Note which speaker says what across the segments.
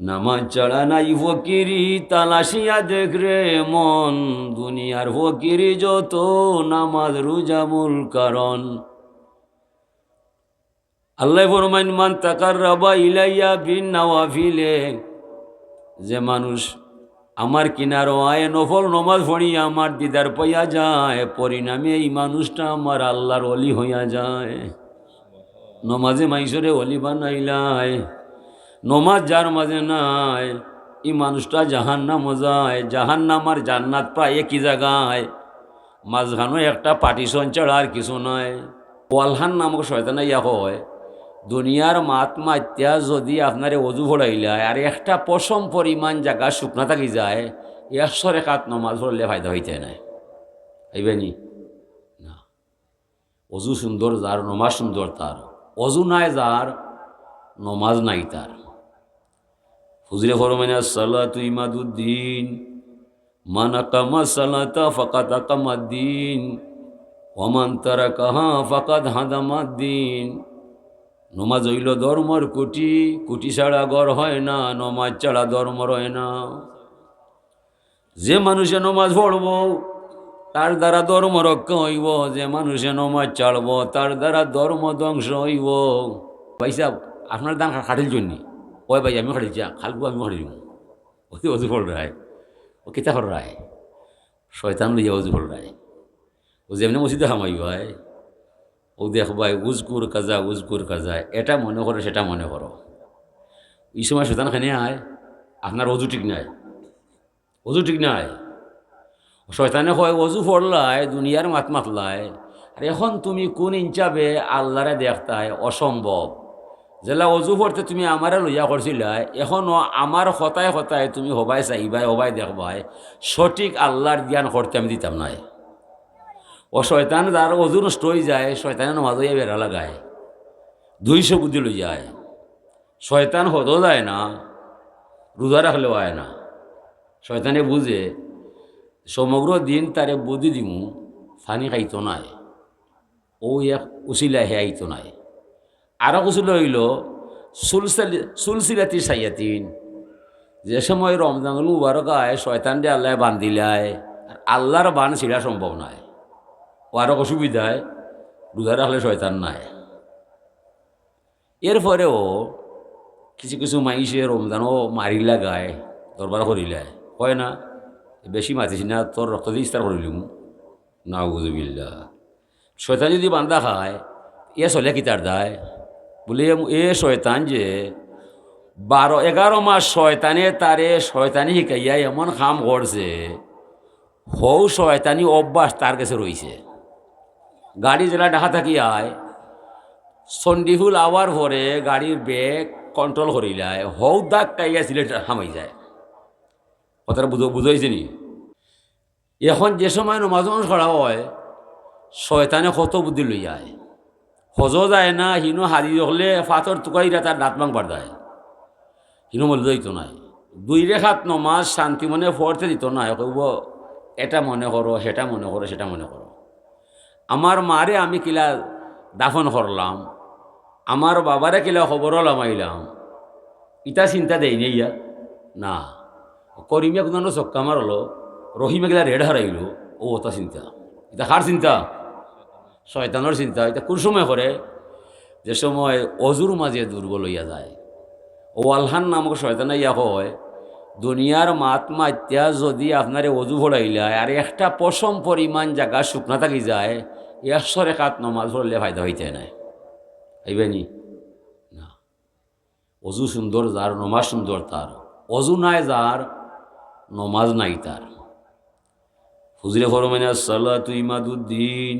Speaker 1: নামাজ চড়া নাই ফকিরি, তালাশিয়া দেখ রে মন। দুনিয়ার ফকিরি যত, নামাজ রুজামুল কারণ। আল্লাহ ফরমাইন, মান তাকার রাবা ইলাইয়া বিন নাওয়াফিলে যে মানুষ আমার কিনারো আয় নফল নমাজ পড়িয়া আমার দিদার পাইয়া যায়, পরিণামে এই মানুষটা আমার আল্লাহর অলি হইয়া যায়। নমাজে মাইসরে অলি বানাইলায়। নমাজ যার মাঝে নাই এই মানুষটা জাহান্নাম যায়। জাহান্নাম আর জান্নাত প্রায় একই জায়গায়। মাঝখানো একটা পার্টিশন ছাড়া আর কিছু নাই। ওয়ালহান নামক শয়তানা ইয়া হয়। দুনিয়ার মাত মাত্যা যদি আপনারে অজু ফোড়াইলায় আর একটা পশম পরিমাণ জায়গা শুকনা থাকি যায় একশো রেখাত নমাজ পড়লে ফায়দা হইতে নাই। আইবেনি না। অজু সুন্দর যার, নমাজ সুন্দর তার। অজু নাই যার, নমাজ নাই তার। হুজরে ফরমানে সালাতু ইমাদুদ্দিন, মান আকামা সালাতা ফাকাত আকামাদ্দিন ওমান তারা কাহা ফাকাত হাদামাদ্দিন নমাজ হইল ধর্মর কুটি কুটি ছাড়া গড় হয় না, নমাজ ছাড়া ধর্ম রয় না। যে মানুষে নমাজ পড়ব, তার দ্বারা ধর্ম রক্ষা হইব। যে মানুষে নমাজ চাড়ব তার দ্বারা ধর্ম ধ্বংস হইব। পয়সা আপনার দান খাটিল জন্যে ওই ভাই আমি খাটিলছি খালবো আমি খাটিল ওই অজু ফল রায়, ও কেতা ফল রায়, শয়তান লইয়া অজু ফল রায়। ও যেমনি মসজিদে হামাই ভাই, ও দেখ ভাই, উজকুর কাজা উজকুর কাজা, এটা মনে করো, সেটা মনে করো। এই সময় শয়তান খানে আয়, আপনার অজু ঠিক নাই। অজু ঠিক নাই। শয়তানে হয় অজু ফড়লায় দুনিয়ার মাত মাতলায় আর এখন তুমি কোন ইঞ্চাবে আল্লাহরে দেখতায় অসম্ভব। যেলা অজু পড়তে তুমি আমারে লইয়া করছিলাই এখনও আমার হতায় হতায় তুমি হবাই চাইবাই হবাই দেখবাই, সঠিক আল্লাহর জ্ঞান করতে আমি দিতাম নাই। ও শয়তান যার অজু নষ্ট হয়ে যায় শয়তানে নমাজ হইয়া বেড়া লাগায়, দুইশো বুদ্ধি লই যায়। শয়তান হতো যায় না রোজা রাখলেও আয় না। শয়তানে বুঝে সমগ্র দিন তারে বুদ্ধি দিমু, ফানি খাইতো নাই ও এক উচিলা হে আইতো নাই। আরও হইল, সুলসালি সুলসিলাতি সাইয়াতিন। যে সময় রমজানুল মুবারক আয় শয়তান দিয়ে আল্লাহ বান্ধিলায়, আর আল্লাহর বান ছিঁড়া সম্ভব নয় ও আরও অসুবিধায় রোজা রাখলে শয়তান নাই। এরপরেও কিছু কিছু মাইসে রমজানও মারিলা গায় দরবার করিলায়। হয় না? বেশি মাতিছি না, তোর রক্ত দিয়ে ইস্তার করিলিম না বুঝবিল্লা শয়তান যদি বান্ধা খায়, এ চলে কিতার দায়? বলে এ শয়তান যে, বারো এগারো মাস শয়তানে তারে শয়তানি শিকাইয়া এমন কাম করছে, হৌ শয়তানি অভ্যাস তার কাছে রয়েছে গাড়ি যেটা দেখা থাকি আয় চণ্ডীফুল আওয়ার পরে গাড়ির ব্রেক কন্ট্রোল করিলায় হৌ দাগ কাইয়া সিলেট হামাই যায়। কথাটা বুঝো, বুঝাইছে নি? এখন যে সময় নমাজ করা হয়, শয়তানে কত বুদ্ধি লই যায় হজ যায় না, হিনো হারি হলে ফাতর টুকাইরা তার দাঁত ভাঙবার দেয় হিনো মলে দিত নাই। দুই রেখাত নমাজ শান্তি মনে পড়তে দিত না। কইব, এটা মনে করো, সেটা মনে করো, সেটা মনে করো। আমার মারে আমি কিলা দাফন করলাম। আমার বাবারে কিলা খবর লামাইলাম। ইটা চিন্তা দেয়নি ইয়া না করিমিয়া কোনো চক্কা মারলো রহিমে গেলা রেড হারাইলো ও ওটা চিন্তা। এটা কার চিন্তা? শয়তানোর চিন্তা। এটা কোন সময় করে যে সময় অজুর মাঝে দুর্বল হইয়া যায়। ও আলহান নামক শয়তানা ইয়া হয় দুনিয়ার মাত মাত্যা যদি আপনারে অজু ভরাইলায় আর একটা পশম পরিমাণ জায়গা শুকনা থাকি যায় একশো রেখাত নমাজ পড়লে ফায়দা হইতে নাই। আইবেনি না? অজু সুন্দর যার নমাজ সুন্দর তার অজু নাই যার নমাজ নাই তার হুজরে ফরমানে সালাতু ইমাদুদ্দিন।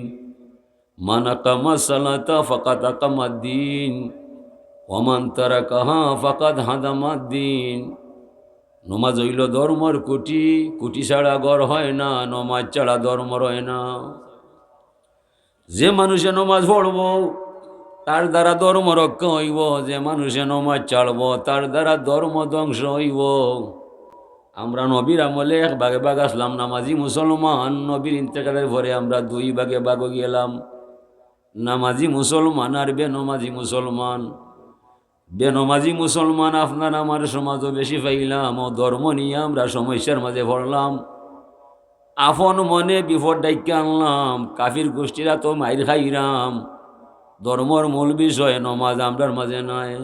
Speaker 1: নমাজ হইল ধর্মর কুটি কুটি ছাড়া গড় হয় না, নমাজ ছাড়া ধর্ম রয় না। যে মানুষে নমাজ পড়ব, তার দ্বারা ধর্ম রক্ষা হইব। যে মানুষে নমাজ চাড়ব তার দ্বারা ধর্ম ধ্বংস হইব। আমরা নবীর আমলে এক ভাগে ভাগ আসলাম, নামাজি মুসলমান। নবীর ইন্তেকালের পরে আমরা দুই ভাগে ভাগ গেলাম। নামাজি মুসলমান আর বে নমাজি মুসলমান। বেনমাজি মুসলমান আপনার আমার সমাজও বেশি পাইলাম, ও ধর্ম নিয়ে আমরা সমস্যার মাঝে পড়লাম। আপন মনে বিপদ ডাইকে আনলাম, কাফির গোষ্ঠীরা তো মাইর খাইরাম। ধর্মর মূল বিষয় নমাজ আমরার মাঝে নাই।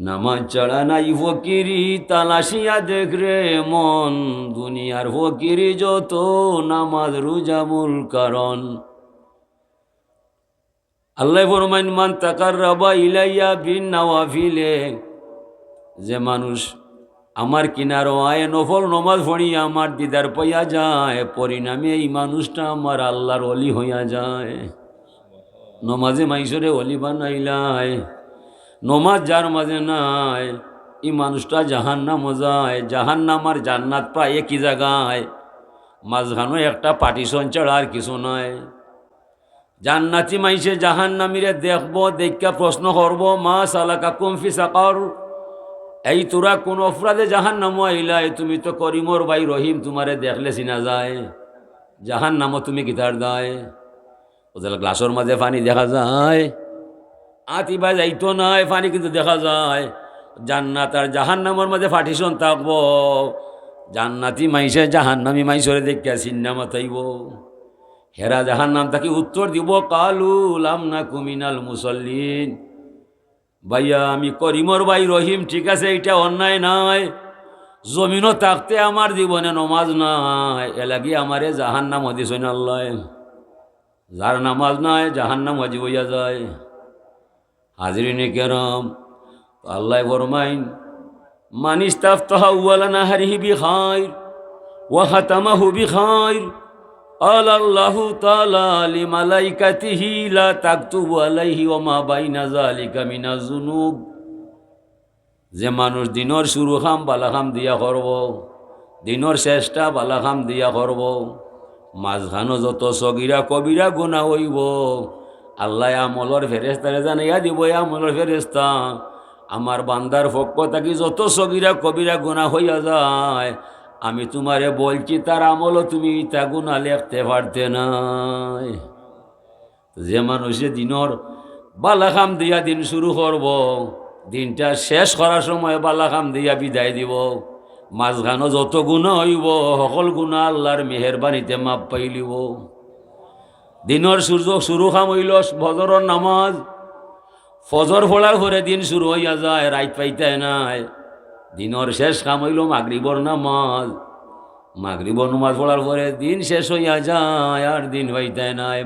Speaker 1: নামাজ চড়া নাই ফকিরি তালাশিয়া দেখ রে মন। দুনিয়ার ফকিরি যত, নামাজ রোজা মূল কারণ। আল্লাহ ফরমাইন, মান তাকার রাবা ইলাইয়া বিন নাওয়াফিলে যে মানুষ আমার কিনারো আয়, নফল নমাজ পড়ি আমার দিদার পাইয়া যায়, পরিণামে এই মানুষটা আমার আল্লাহর অলি হইয়া যায়। নমাজে মাইসরে অলি বানাইলায় নমাজ যার মাঝে নাই, এই মানুষটা জাহান নাম যায় জাহান নাম আর জান্নাত প্রায় একই জায়গায়, মাঝখানো একটা পাটিশন ছাড়া আর কিছু নয় জান্নাতি মাইসে জাহান নামিরে দেখব দেখা প্রশ্ন করব, মা সালাকা কুমফি সাকর? এই তোরা কোন অপরাধে জাহান নাম আইলাই তুমি তো করিমর ভাই রহিম, তোমারে দেখলে চিনা যায়। জাহান নামও তুমি গীতার দায়। ওদের গ্লাসের মাঝে পানি দেখা যায়। আতি বা যাইতো নাই পানি কিন্তু দেখা যায়। জান্নাত আর জাহান নামের মাঝে ফাটিশন থাকব। জান্নাতি মাইসে জাহান নামি মাইসরে দেখিয়া চিন্না মাতাইব। হেরা জাহান নাম তাকে উত্তর দিব, কালু লাম না কুমিনাল মুসল্লিন। ভাইয়া, আমি করিমর ভাই রহিম, ঠিক আছে এটা অন্যায় নাই জমিনও থাকতে আমার জীবনে নমাজ নাই এলাকি আমারে জাহান নাম হদিস আল্লাহ। যার নামাজ নাই জাহান নাম হাজি হইয়া যায়। হাজরিনে কেরম, আল্লাহ ফরমাইন মানিস তাফতাহা ওয়ালা নাহারিহি বি খাইর ওয়া হাতামাহু বি আল্লাহু যে মানুষ দিনর শুরু খাম বালাখাম দিয়া করব। দিনর শেষটা বালাখাম দিয়া করব। মাঝখানো যত সগিরা কবিরা গুণা হইব, আল্লাহ আমলর ফেরেস্তারে জানাইয়া দিব আমলর ফেরেস্তা আমার বান্দার ফক্ক থাকি যত সগিরা কবিরা গুণা হইয়া যায় আমি তোমারে বলছি, তার আমলও তুমি তা গুণা লেখতে পারতে নাই। যে মানুষে দিনর বালাখাম দিয়া দিন শুরু করব, দিনটা শেষ করার সময় বালাখাম দিয়া বিদায় দিব, মাঝখানো যত গুণা হইব, সকল গুণা আল্লাহর মেহরবানিতে মাপ পাইলিব দিনের সূর্য শুরু খাম হইল ফজরের নামাজ, ফজর ফোলার পরে দিন শুরু হইয়া যায় রাইত পাইতে নাই। দিনের শেষ কাম হইল মাগরিবর নামাজ। মাগরিবর নামাজ পড়ার পরে দিন শেষ হইয়া যায় আর দিন হইতে নাই।